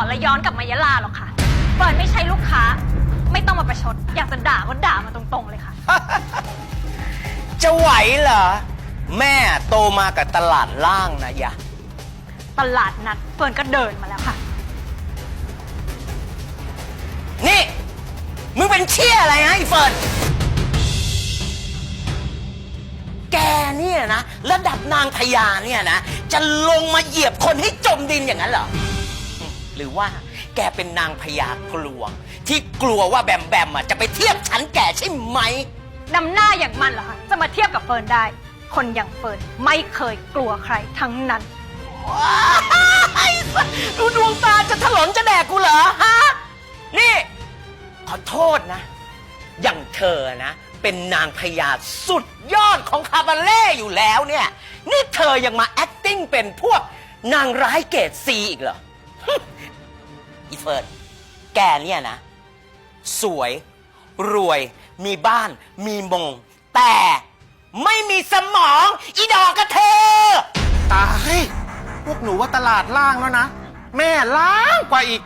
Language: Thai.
อนและย้อนกลับมายะลาหรอกค่ะเฟิร์นไม่ใช่ลูกค้า ไม่ต้องมาประชด อยากจะด่าก็ด่ามาตรงๆเลยค่ะ จะไหวเหรอ แม่โตมากับตลาดล่างนะยะ ตลาดนัดเฟิร์นก็เดินมาแล้วค่ะ นี่ มึงเป็นเชี่ยอะไรฮะไอ้เฟิร์นแกเนี่ยนะ ระดับนางพญาเนี่ยนะ จะลงมาเหยียบคนให้จมดินอย่างนั้นเหรอ หรือว่าแกเป็นนางพญากลวง ที่กลัวว่าแบมแบมอะจะไปเทียบฉันแกใช่ไหม นำหน้าอย่างมันเหรอคะจะมาเทียบกับเฟิร์นได้ คนอย่างเฟิร์นไม่เคยกลัวใครทั้งนั้น ว้ายดูดวงตาจะถลนจะแดกกูเหรอฮะ นี่ ขอโทษนะ อย่างเธอนะ เป็นนางพญาสุดยอดของคาบาเล่อยู่แล้วเนี่ย นี่เธอยังมา acting เป็นพวกนางร้ายเกรดซีอีกเหรอ อีเฟิร์นแกเนี่ยนะ สวย รวย มีบ้าน มีมง แต่ไม่มีสมอง อีดอกกระเทอตาย พวกหนูว่าตลาดล่างแล้วนะ แม่ล้างกว่าอีก